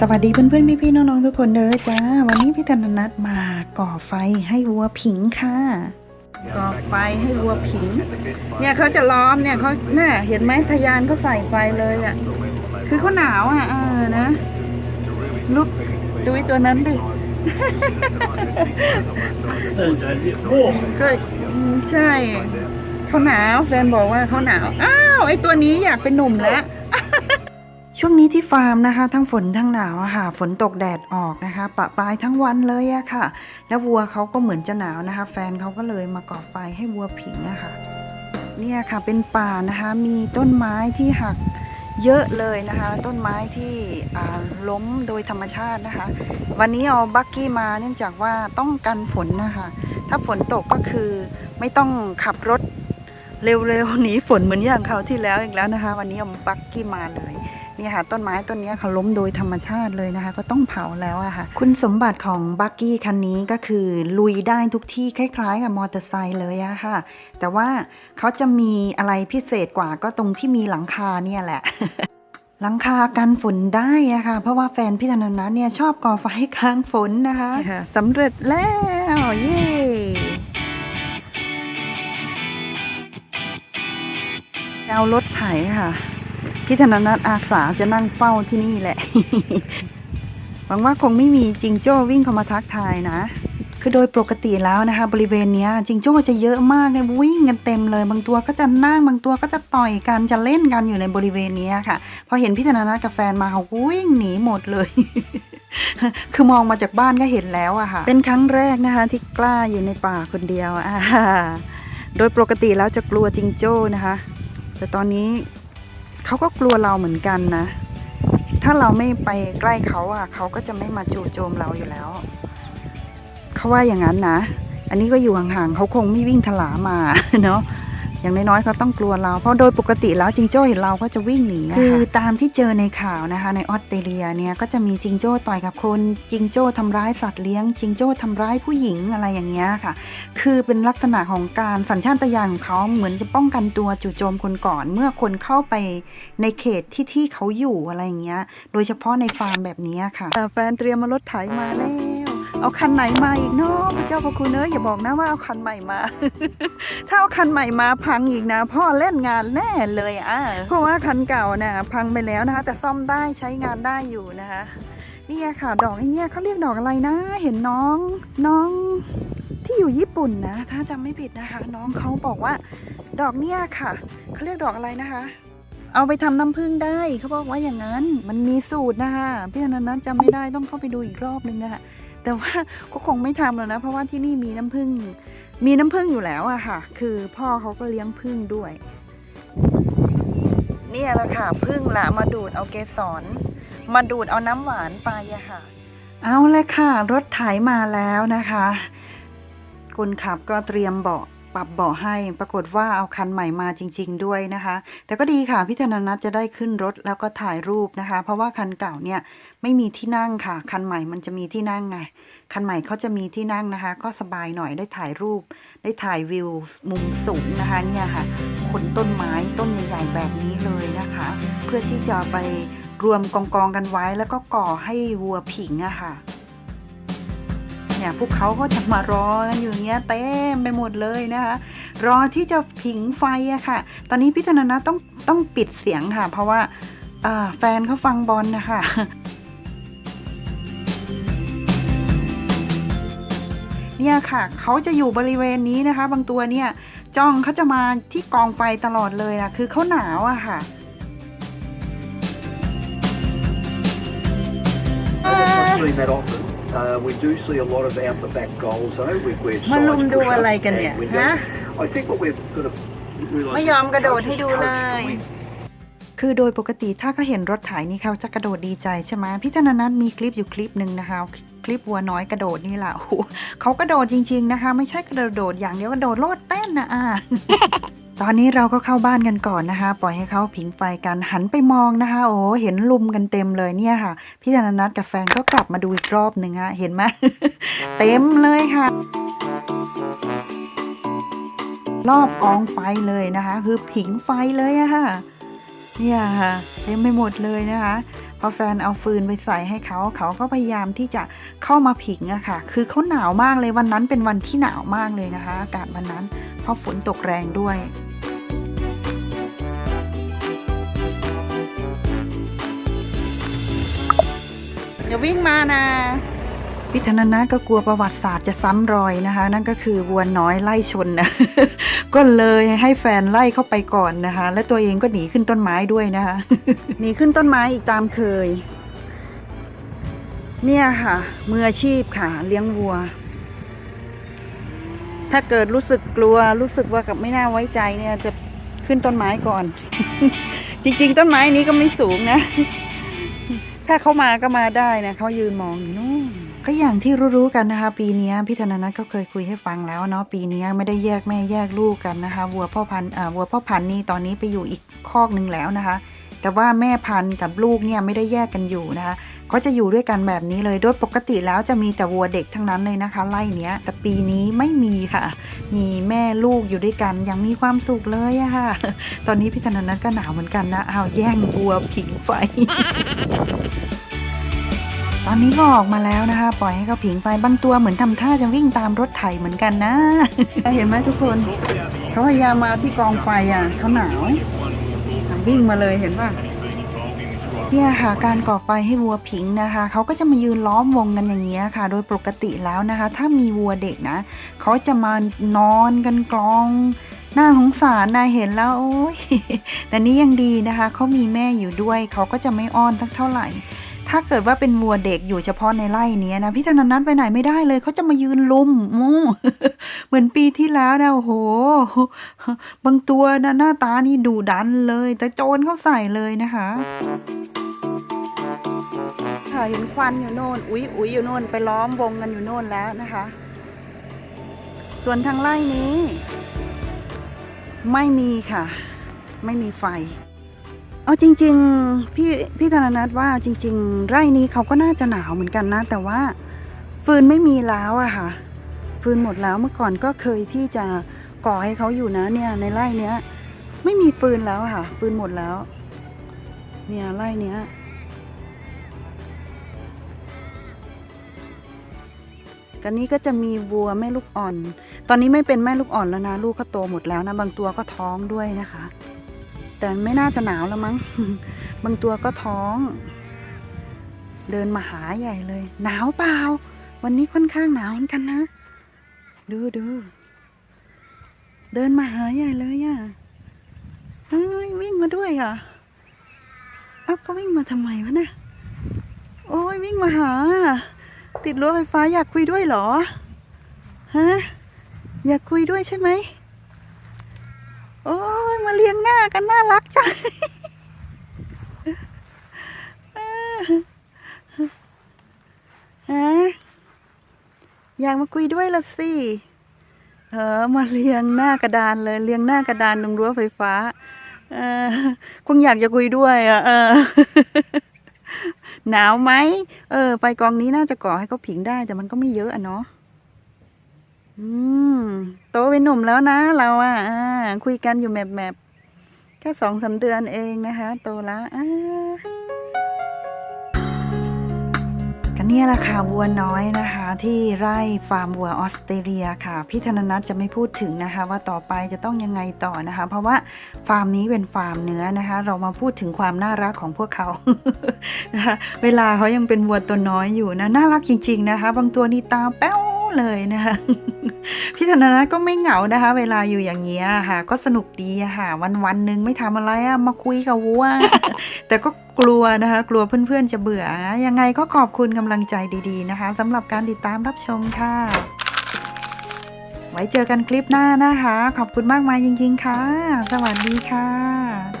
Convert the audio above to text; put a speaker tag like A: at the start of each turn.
A: สวัสดีเพื่อนๆ พี่ๆ น้องๆ ทุกคนเด้อจ้า วันนี้พี่ธนนัทมาก่อไฟให้วัวผิงค่ะ ก่อไฟให้วัวผิง เนี่ยเขาจะล้อมเนี่ยเขาเนี่ยเห็นไหมทะยานเขาใส่ไฟเลยอะ คือเขาหนาวอะเออนะลุกดูไอ้ตัวนั้นดิก็อืมใช่เขาหนาวแฟนบอกว่าเขาหนาว อ้าวไอตัวนี้อยากเป็นหนุ่มแล้ว ช่วงนี้ที่ฟาร์มนะคะ ทั้งฝนทั้งหนาวค่ะ ฝนตกแดดออกนะคะ ปะปลายทั้งวันเลยอะค่ะ แล้ววัวเขาก็เหมือนจะหนาวนะคะ แฟนเขาก็เลยมาก่อไฟให้วัวผิงนะคะเนี่ยค่ะเป็นป่านะคะมีต้นไม้ที่หักเยอะเลยนะคะ ต้นไม้ที่ล้มโดยธรรมชาตินะคะ วันนี้เอาบักกี้มาเนื่องจากว่าต้องกันฝนนะคะ ถ้าฝนตกก็คือไม่ต้องขับรถเร็วๆหนีฝนเหมือนอย่างคราวที่แล้วอีกแล้วนะคะ วันนี้เอาบักกี้มาเลย นี่ยค่ะ ต้นไม้ต้นเนี้ยเขาล้มโดยธรรมชาติเลยนะคะ ก็ต้องเผาแล้วอะค่ะ คุณสมบัติของบักกี้คันนี้ก็คือลุยได้ทุกที่คล้ายๆกับมอเตอร์ไซค์เลยอะค่ะ แต่ว่าเขาจะมีอะไรพิเศษกว่าก็ตรงที่มีหลังคาเนี่ยแหละหลังคากันฝนได้อะค่ะ เพราะว่าแฟนพี่ธนนัทเนี่ยชอบก่อไฟกลางฝนนะคะสำเร็จแล้วเย้เอารถไถค่ะ พี่ธนนัทอาสาจะนั่งเฝ้าที่นี่แหละ หวังว่าคงไม่มีจิงโจ้วิ่งเข้ามาทักทายนะ คือโดยปกติแล้วนะคะ บริเวณนี้จิงโจ้จะเยอะมากเลยวิ่งกันเต็มเลย บางตัวก็จะนั่งบางตัวก็จะต่อยกันจะเล่นกันอยู่ในบริเวณนี้ค่ะ พอเห็นพี่ธนานัทกับแฟนมาเขาวิ่งหนีหมดเลยคือมองมาจากบ้านก็เห็นแล้วอะค่ะ เป็นครั้งแรกนะคะ ที่กล้าอยู่ในป่าคนเดียวอโดยปกติแล้วจะกลัวจิงโจ้นะคะ แต่ตอนนี้ เขาก็กลัวเราเหมือนกันนะ ถ้าเราไม่ไปใกล้เขาอะเขาก็จะไม่มาจู่โจมเราอยู่แล้ว เขาว่าอย่างนั้นนะ อันนี้ก็อยู่ห่างๆเขาคงไม่วิ่งถลามาเนาะ อย่างน้อยๆเขาต้องกลัวเรา เพราะโดยปกติแล้วจิงโจ้เห็นเราก็จะวิ่งหนีคือตามที่เจอในข่าวนะคะ ในออสเตรเลียเนี่ยก็จะมีจิงโจ้ต่อยกับคนจิงโจ้ทำร้ายสัตว์เลี้ยงจิงโจ้ทำร้ายผู้หญิงอะไรอย่างเงี้ยค่ะ คือเป็นลักษณะของการสัญชาตญาณของเขาเหมือนจะป้องกันตัวจู่โจมคนก่อน เมื่อคนเข้าไปในเขตที่ที่เขาอยู่อะไรอย่างเงี้ย โดยเฉพาะในฟาร์มแบบนี้ค่ะแฟนเตรียมมารถไถมาแล้วเอาคันไหนมาอีกเนาะพระเจ้าพระคุณเอ้ยอย่าบอกนะว่าเอาคันใหม่มา ถ้าเอาคันใหม่มาพังอีกนะ พ่อเล่นงานแน่เลยอะเพราะว่าคันเก่าน่ะพังไปแล้วนะคะ แต่ซ่อมได้ใช้งานได้อยู่นะคะนี่ค่ะ ดอกไอ้เนี่ยเขาเรียกดอกอะไรนะ เห็นน้องน้องที่อยู่ญี่ปุ่นนะ ถ้าจำไม่ผิดนะคะ น้องเขาบอกว่า ดอกเนี่ยค่ะเขาเรียกดอกอะไรนะคะ เอาไปทำน้ำผึ้งได้เขาบอกว่าอย่างนั้นมันมีสูตรนะคะพี่ธนันนั้นจำไม่ได้ต้องเข้าไปดูอีกรอบนึงนะคะ แต่ว่าก็คงไม่ทำแล้วนะ เพราะว่าที่นี่มีน้ำผึ้งมีน้ำผึ้งอยู่แล้วอะค่ะ คือพ่อเขาก็เลี้ยงผึ้งด้วย เนี่ยแหละค่ะผึ้งละมาดูดเอาเกสรมาดูดเอาน้ำหวานไปอะค่ะ เอาเลยค่ะ รถไถมาแล้วนะคะ คนขับก็เตรียมเบาะ ปรับเบาะให้ ปรากฏว่าเอาคันใหม่มาจริง ๆ ด้วยนะคะ แต่ก็ดีค่ะพี่ธนนัทจะได้ขึ้นรถแล้วก็ถ่ายรูปนะคะ เพราะว่าคันเก่าเนี่ยไม่มีที่นั่งค่ะ คันใหม่มันจะมีที่นั่งไง คันใหม่เขาจะมีที่นั่งนะคะ ก็สบายหน่อยได้ถ่ายรูป ได้ถ่ายวิวมุมสูงนะคะเนี่ยค่ะขนต้นไม้ต้นใหญ่ ๆ แบบนี้เลยนะคะ เพื่อที่จะไปรวมกองกองๆกันไว้แล้วก็ก่อให้วัวผิงอะค่ะ เนี่ยพวกเขาก็จะมารอกันอยู่างเงี้ยเต็มไปหมดเลยนะคะ รอที่จะผิงไฟอะค่ะ ตอนนี้พี่ธนนะต้องต้องปิดเสียงค่ะ เพราะว่าแฟนเขาฟังบอลนะคะเนี่ยค่ะเขาจะอยู่บริเวณนี้นะคะ บางตัวเนี่ยจ้องเขาจะมาที่กองไฟตลอดเลยอะคือเขาหนาวอะค่ะ
B: We're not doing that often. Uh, we do see a lot of out the back goals though. With where
A: มาลุม
B: sides
A: ดู
B: push
A: อะไร
B: up
A: กันเนี่ย
B: and windows.
A: ฮะ
B: I think what we've got to realise
A: ไม่
B: is
A: ยอมกระโดด
B: coaches
A: ให้ดู
B: coach
A: เล
B: the
A: ย
B: win.
A: คือโดยปกติถ้าเขาเห็นรถไถนี่เขาจะกระโดดดีใจใช่ไหมพี่ธนนัทมีคลิปอยู่คลิปหนึ่งนะคะคลิปวัวน้อยกระโดดนี่แหละโอ้โหเขากระโดดจริง ๆนะคะ ไม่ใช่กระโดดอย่างเดียวกระโดดโลดเต้นนะอะ ตอนนี้เราก็เข้าบ้านกันก่อนนะคะ ปล่อยให้เขาผิงไฟกันหันไปมองนะคะ โอ้เห็นลุมกันเต็มเลยเนี่ยค่ะ พี่ธนนัทกับแฟนก็กลับมาดูอีกรอบหนึ่งอะเห็นไหมเต็มเลยค่ะ รอบกองไฟเลยนะคะ คือผิงไฟเลยอะค่ะเนี่ยค่ะเต็มไปหมดเลยนะคะพอแฟนเอาฟืนไปใส่ให้เขา เขาก็พยายามที่จะเข้ามาผิงอะค่ะ คือเขาหนาวมากเลยวันนั้นเป็นวันที่หนาวมากเลยนะคะ อากาศวันนั้น ราะฝนตกแรงด้วย อย่าวิ่งมานะพี่ธนนัทก็กลัวประวัติศาสตร์จะซ้ำรอยนะคะ นั่นก็คือวัวน้อยไล่ชนนะก็เลยให้แฟนไล่เข้าไปก่อนนะคะ และตัวเองก็หนีขึ้นต้นไม้ด้วยนะคะหนีขึ้นต้นไม้อีกตามเคย เนี่ยค่ะมืออาชีพค่ะ เลี้ยงวัว ถ้าเกิดรู้สึกกลัวรู้สึกว่ากับไม่น่าไว้ใจเนี่ย จะขึ้นต้นไม้ก่อน จริง ๆ ต้นไม้นี้ก็ไม่สูงนะ ถ้าเขามาก็มาได้นะเขายืนมองอยู่นู่นก็อย่างที่รู้ๆกันนะคะ ปีนี้พี่ธนนัทก็เคยคุยให้ฟังแล้วเนาะปีนี้ไม่ได้แยกแม่แยกลูกกันนะคะวัวพ่อพันธุ์อ่าวัวพ่อพันธุ์นี่ตอนนี้ไปอยู่อีกคอกหนึ่งแล้วนะคะ แต่ว่าแม่พันธุ์กับลูกเนี่ยไม่ได้แยกกันอยู่นะคะ ก็จะอยู่ด้วยกันแบบนี้เลยโดยปกติแล้วจะมีแต่วัวเด็กทั้งนั้นเลยนะคะ ไล่เนี้ย แต่ปีนี้ไม่มีค่ะ มีแม่ลูกอยู่ด้วยกันยังมีความสุขเลยอะค่ะ ตอนนี้พี่ธนนัทก็หนาวเหมือนกันนะเอาแย่งวัวผิงไฟตอนนี้ก็ออกมาแล้วนะคะ ปล่อยให้เขาผิงไฟบางตัวเหมือนทำท่าจะวิ่งตามรถไถเหมือนกันนะ เห็นไหมทุกคนเขาพยายามมาที่กองไฟอะเขาหนาววิ่งมาเลยเห็นป่ะ เนี่ยค่ะการก่อไฟให้วัวผิงนะคะเขาก็จะมายืนล้อมวงกันอย่างเงี้ยค่ะ โดยปกติแล้วนะคะ ถ้ามีวัวเด็กนะเขาจะมานอนกันกลองน่าสงสารนะเห็นแล้วโอ้ยแต่นี้ยังดีนะคะเขามีแม่อยู่ด้วยเขาก็จะไม่อ้อนสักเท่าไหร่ ถ้าเกิดว่าเป็นวัวเด็กอยู่เฉพาะในไร่เนี้ยนะพี่ธนันนัทไปไหนไม่ได้เลยเขาจะมายืนลุมมเหมือนปีที่แล้วนะโอ้โห บางตัวนะหน้าตานี่ดุดันเลย แต่โจรเข้าใส่เลยนะคะค่ะเห็นควันอยู่โน่น อุ๊ยอุ๊ยอยู่โน่น ไปล้อมวงกันอยู่โน่นแล้วนะคะ ส่วนทางไร่นี้ ไม่มีค่ะ ไม่มีไฟ เอาจริง ๆ พี่พี่ธนนัทว่าจริง ๆ ไร่นี้เขาก็น่าจะหนาวเหมือนกันนะ แต่ว่าฟืนไม่มีแล้วอะค่ะ ฟืนหมดแล้วเมื่อก่อนก็เคยที่จะก่อให้เขาอยู่นะเนี่ยในไร่เนี้ย ไม่มีฟืนแล้วค่ะ ฟืนหมดแล้ว เนี่ยไร่เนี้ยกันนี้ก็จะมีวัวแม่ลูกอ่อน ตอนนี้ไม่เป็นแม่ลูกอ่อนแล้วนะ ลูกก็โตหมดแล้วนะ บางตัวก็ท้องด้วยนะคะ แต่ไม่น่าจะหนาวแล้วมั้ง บางตัวก็ท้อง เดินมาหาใหญ่เลย หนาวเปล่า วันนี้ค่อนข้างหนาวเหมือนกันนะ ดูดู เดินมาหาใหญ่เลยอะ่ะเอ้ยวิ่งมาด้วยอะเอ้าก็วิ่งมาทำไมวะนะ่ะโอ้ยวิ่งมาหา ติดรั้วไฟฟ้าอยากคุยด้วยเหรอ ฮะ อยากคุยด้วยใช่ไหม โอ้ยมาเลี้ยงหน้ากันน่ารักจังฮะอยากมาคุยด้วยละสิเออมาเลี้ยงหน้ากระดานเลยเลี้ยงหน้ากระดานตรงรั้วไฟฟ้า เออคงอยากจะคุยด้วยอะเออหนาวไหมเออไฟกองนี้น่าจะก่อให้เขาผิงได้ แต่มันก็ไม่เยอะอะเนาะ อืมโตเป็นหนุ่มแล้วนะ เราอะคุยกันอยู่แมบแมบแค่สองสามเดือนเองนะคะ โตแล้วอ่าก็เนี่ยแหละค่ะวัวน้อยนะคะ ที่ไร่ฟาร์มวัวออสเตรเลียค่ะ พี่ธนนัทจะไม่พูดถึงนะคะ ว่าต่อไปจะต้องยังไงต่อนะคะ เพราะว่าฟาร์มนี้เป็นฟาร์มเนื้อนะคะ เรามาพูดถึงความน่ารักของพวกเขานะคะเวลาเขายังเป็นวัวตัวน้อยอยู่นะน่ารักจริง ๆนะคะ บางตัวนี่ตาแป้ว เลยนะคะพี่ธนานะก็ไม่เหงานะคะ เวลาอยู่อย่างเงี้ยค่ะ ก็สนุกดีค่ะวันวันหนึ่งไม่ทำอะไรอะมาคุยกับวัวแต่ก็กลัวนะคะ กลัวเพื่อนๆจะเบื่อ ยังไงก็ขอบคุณกำลังใจดีๆนะคะสำหรับการติดตามรับชมค่ะ ไว้เจอกันคลิปหน้านะคะ ขอบคุณมากมายจริงๆค่ะ สวัสดีค่ะ